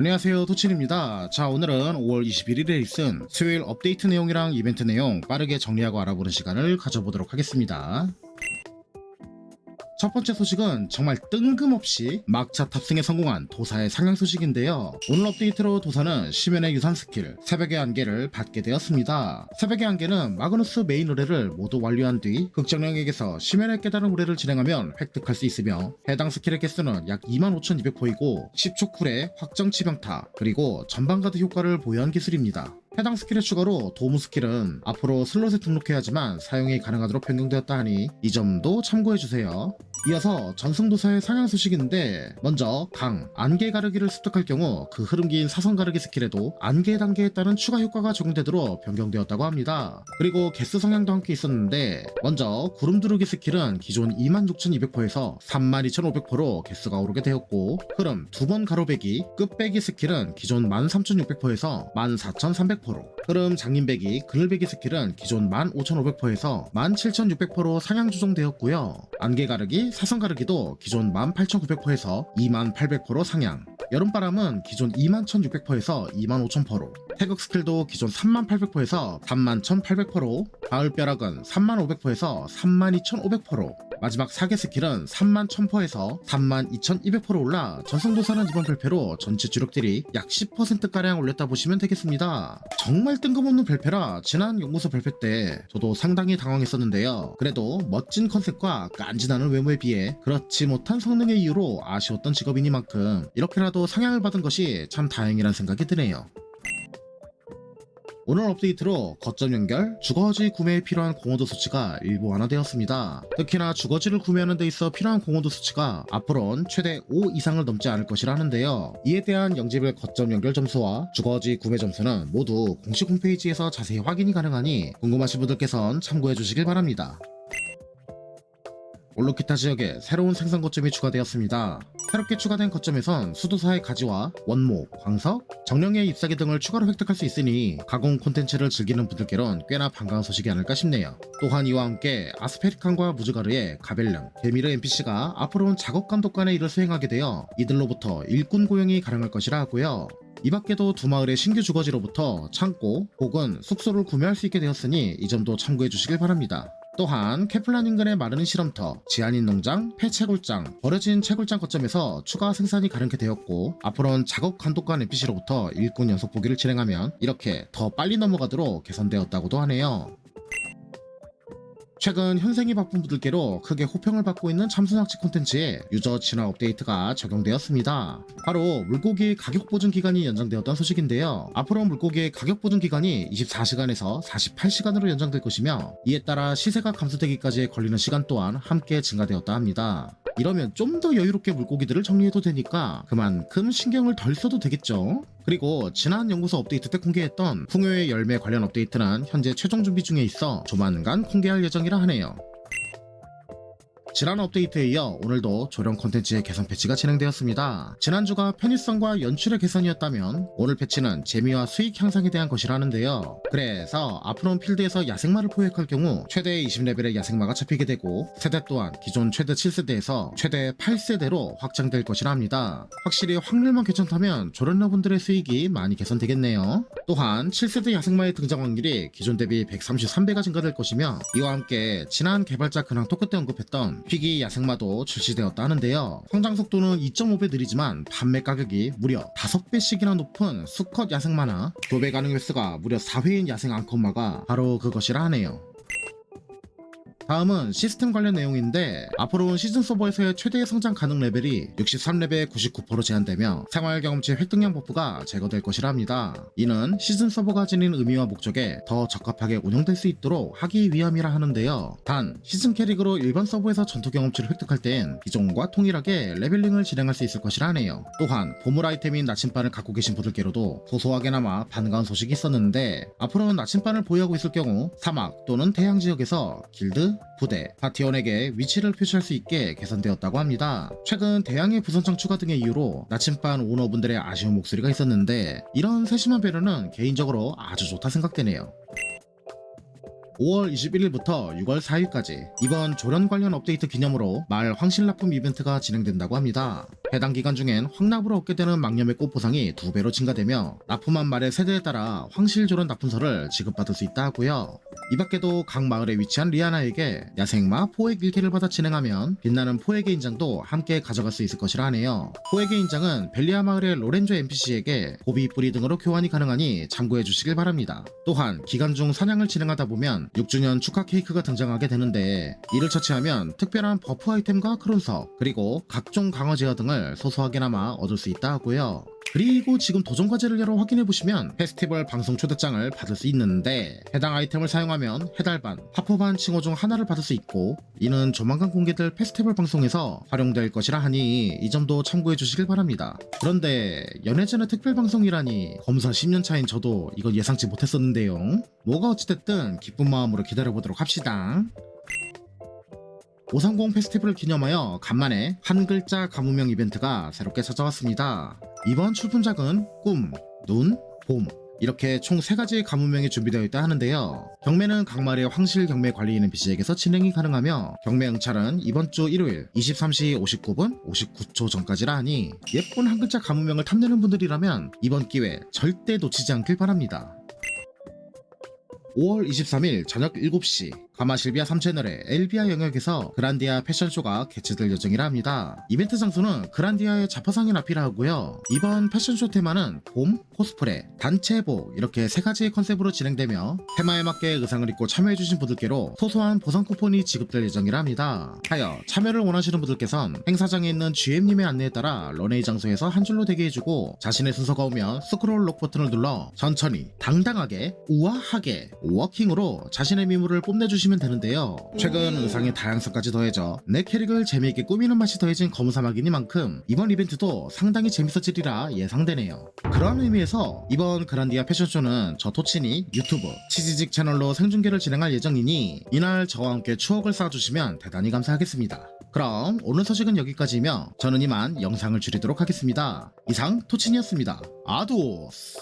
안녕하세요 도칠입니다. 자 오늘은 5월 21일에 있은 수요일 업데이트 내용이랑 이벤트 내용 빠르게 정리하고 알아보는 시간을 가져보도록 하겠습니다 첫 번째 소식은 정말 뜬금없이 막차 탑승에 성공한 도사의 상향 소식인데요. 오늘 업데이트로 도사는 시면의 유산 스킬 새벽의 안개를 받게 되었습니다. 새벽의 안개는 마그누스 메인 의뢰를 모두 완료한 뒤 극정령에게서 시면의 깨달은 의뢰를 진행하면 획득할 수 있으며 해당 스킬의 개수는 약 25,200포이고 10초 쿨에 확정 치명타 그리고 전방가드 효과를 보유한 기술입니다. 해당 스킬의 추가로 도무 스킬은 앞으로 슬롯에 등록해야 하지만 사용이 가능하도록 변경되었다 하니 이 점도 참고해주세요. 이어서 전승도사의 상향 소식인데 먼저 강, 안개 가르기를 습득할 경우 그 흐름기인 사선 가르기 스킬에도 안개 단계에 따른 추가 효과가 적용되도록 변경되었다고 합니다. 그리고 개수 성향도 함께 있었는데 먼저 구름 두르기 스킬은 기존 26,200포에서 32,500포로 개수가 오르게 되었고 흐름 두 번 가로배기 끝배기 스킬은 기존 13,600포에서 14,300포로 흐름 장님배기 그늘배기 스킬은 기존 15,500포에서 17,600포로 상향 조정되었고요. 안개 가르기 사선 가르기도 기존 18,900포에서 28,800포로 상향. 여름바람은 기존 21,600포에서 25,000포로 태극 스킬도 기존 38,800포에서 31,800포로 가을 벼락은 35,500포에서 32,500포로 마지막 사계 스킬은 31,000포에서 32,200포로 올라 전성도사는 이번 별패로 전체 주력들이 약 10%가량 올렸다 보시면 되겠습니다. 정말 뜬금없는 별패라 지난 연구소 별패 때 저도 상당히 당황했었는데요. 그래도 멋진 컨셉과 깐진하는 외모에 비해 그렇지 못한 성능의 이유로 아쉬웠던 직업이니만큼 이렇게라도 상향을 받은 것이 참 다행이란 생각이 드네요. 오늘 업데이트로 거점 연결, 주거지 구매에 필요한 공허도 수치가 일부 완화되었습니다. 특히나 주거지를 구매하는 데 있어 필요한 공허도 수치가 앞으로는 최대 5 이상을 넘지 않을 것이라는데요. 이에 대한 영지별 거점 연결 점수와 주거지 구매 점수는 모두 공식 홈페이지에서 자세히 확인이 가능하니 궁금하신 분들께선 참고해 주시길 바랍니다. 올로키타 지역에 새로운 생산 거점이 추가되었습니다. 새롭게 추가된 거점에선 수도사의 가지와 원목, 광석, 정령의 잎사귀 등을 추가로 획득할 수 있으니 가공 콘텐츠를 즐기는 분들께론 꽤나 반가운 소식이 아닐까 싶네요. 또한 이와 함께 아스페리칸과 무즈가르의 가벨령, 데미르 NPC가 앞으로는 작업 감독관의 일을 수행하게 되어 이들로부터 일꾼 고용이 가능할 것이라 하고요. 이 밖에도 두 마을의 신규 주거지로부터 창고 혹은 숙소를 구매할 수 있게 되었으니 이 점도 참고해 주시길 바랍니다. 또한 케플란 인근의 마르는 실험터, 지안인 농장, 폐채굴장, 버려진 채굴장 거점에서 추가 생산이 가능하게 되었고 앞으로는 작업 감독관 NPC로부터 일꾼 연속 보기를 진행하면 이렇게 더 빨리 넘어가도록 개선되었다고도 하네요. 최근 현생이 바쁜 분들께로 크게 호평을 받고 있는 참수낚시 콘텐츠에 유저 진화 업데이트가 적용되었습니다. 바로 물고기 가격 보증 기간이 연장되었던 소식인데요. 앞으로 물고기의 가격 보증 기간이 24시간에서 48시간으로 연장될 것이며 이에 따라 시세가 감소되기까지 걸리는 시간 또한 함께 증가되었다 합니다. 이러면 좀 더 여유롭게 물고기들을 정리해도 되니까 그만큼 신경을 덜 써도 되겠죠? 그리고 지난 연구소 업데이트 때 공개했던 풍요의 열매 관련 업데이트는 현재 최종 준비 중에 있어 조만간 공개할 예정이라 하네요. 지난 업데이트에 이어 오늘도 조령 콘텐츠의 개선 패치가 진행되었습니다. 지난주가 편의성과 연출의 개선이었다면 오늘 패치는 재미와 수익 향상에 대한 것이라는데요. 그래서 앞으로는 필드에서 야생마를 포획할 경우 최대 20레벨의 야생마가 잡히게 되고 세대 또한 기존 최대 7세대에서 최대 8세대로 확장될 것이라 합니다. 확실히 확률만 괜찮다면 조련러분들의 수익이 많이 개선되겠네요. 또한 7세대 야생마의 등장 확률이 기존 대비 133배가 증가될 것이며 이와 함께 지난 개발자 근황 토크 때 언급했던 피기 야생마도 출시되었다 하는데요. 성장 속도는 2.5배 느리지만 판매 가격이 무려 5배씩이나 높은 수컷 야생마나 교배 가능 횟수가 무려 4회인 야생 앙컷마가 바로 그것이라 하네요. 다음은 시스템 관련 내용인데 앞으로는 시즌 서버에서의 최대 성장 가능 레벨이 63레벨 99% 제한되며 생활 경험치 획득량 버프가 제거될 것이라 합니다. 이는 시즌 서버가 지닌 의미와 목적에 더 적합하게 운영될 수 있도록 하기 위함이라 하는데요. 단 시즌 캐릭으로 일반 서버에서 전투 경험치를 획득할 땐 기존과 동일하게 레벨링을 진행할 수 있을 것이라 하네요. 또한 보물 아이템인 나침반을 갖고 계신 분들께로도 소소하게나마 반가운 소식이 있었는데 앞으로는 나침반을 보유하고 있을 경우 사막 또는 대양 지역에서 길드, 부대, 파티원에게 위치를 표시할 수 있게 개선되었다고 합니다. 최근 대양의 부선창 추가 등의 이유로 나침반 오너분들의 아쉬운 목소리가 있었는데 이런 세심한 배려는 개인적으로 아주 좋다 생각되네요. 5월 21일부터 6월 4일까지 이번 조련 관련 업데이트 기념으로 말 황실 납품 이벤트가 진행된다고 합니다. 해당 기간 중엔 황납으로 얻게 되는 망념의 꽃 보상이 두 배로 증가되며 납품한 말의 세대에 따라 황실 조련 납품서를 지급받을 수 있다 하고요. 이 밖에도 각 마을에 위치한 리아나에게 야생마 포획 일기를 받아 진행하면 빛나는 포획의 인장도 함께 가져갈 수 있을 것이라 하네요. 포획의 인장은 벨리아 마을의 로렌조 NPC에게 고비 뿌리 등으로 교환이 가능하니 참고해 주시길 바랍니다. 또한 기간 중 사냥을 진행하다 보면 6주년 축하 케이크가 등장하게 되는데 이를 처치하면 특별한 버프 아이템과 크론석 그리고 각종 강화 제어 등을 소소하게나마 얻을 수 있다 하고요. 그리고 지금 도전 과제를 열어 확인해 보시면 페스티벌 방송 초대장을 받을 수 있는데 해당 아이템을 사용하면 해달반, 하프반 칭호 중 하나를 받을 수 있고 이는 조만간 공개될 페스티벌 방송에서 활용될 것이라 하니 이 점도 참고해 주시길 바랍니다. 그런데 연애전의 특별 방송이라니 검사 10년 차인 저도 이건 예상치 못했었는데요. 뭐가 어찌됐든 기쁜 마음으로 기다려 보도록 합시다. 530 페스티벌을 기념하여 간만에 한 글자 가무명 이벤트가 새롭게 찾아왔습니다. 이번 출품작은 꿈, 눈, 봄 이렇게 총 3가지 가무명이 준비되어 있다 하는데요. 경매는 각 마을의 황실 경매 관리인 NPC에게서 진행이 가능하며 경매 응찰은 이번 주 일요일 23시 59분 59초 전까지라 하니 예쁜 한 글자 가무명을 탐내는 분들이라면 이번 기회 절대 놓치지 않길 바랍니다. 5월 23일 저녁 7시 가마실비아 3채널의 엘비아 영역에서 그란디아 패션쇼가 개최될 예정이라 합니다. 이벤트 장소는 그란디아의 자파상인 앞이라 하고요. 이번 패션쇼 테마는 봄, 코스프레, 단체복 이렇게 세 가지의 컨셉으로 진행되며 테마에 맞게 의상을 입고 참여해주신 분들께로 소소한 보상 쿠폰이 지급될 예정이라 합니다. 하여 참여를 원하시는 분들께선 행사장에 있는 GM님의 안내에 따라 런웨이 장소에서 한 줄로 대기해주고 자신의 순서가 오면 스크롤 록 버튼을 눌러 천천히 당당하게 우아하게 워킹으로 자신의 미모를 뽐내주 시면 되는데요. 최근 의상의 다양성까지 더해져 내 캐릭을 재미있게 꾸미는 맛이 더해진 검사막이니만큼 이번 이벤트도 상당히 재밌어지리라 예상되네요. 그런 의미에서 이번 그란디아 패션쇼는 저 토친이 유튜브 치지직 채널로 생중계를 진행할 예정이니 이날 저와 함께 추억을 쌓아주시면 대단히 감사하겠습니다. 그럼 오늘 소식은 여기까지이며 저는 이만 영상을 줄이도록 하겠습니다. 이상 토친이었습니다. 아도스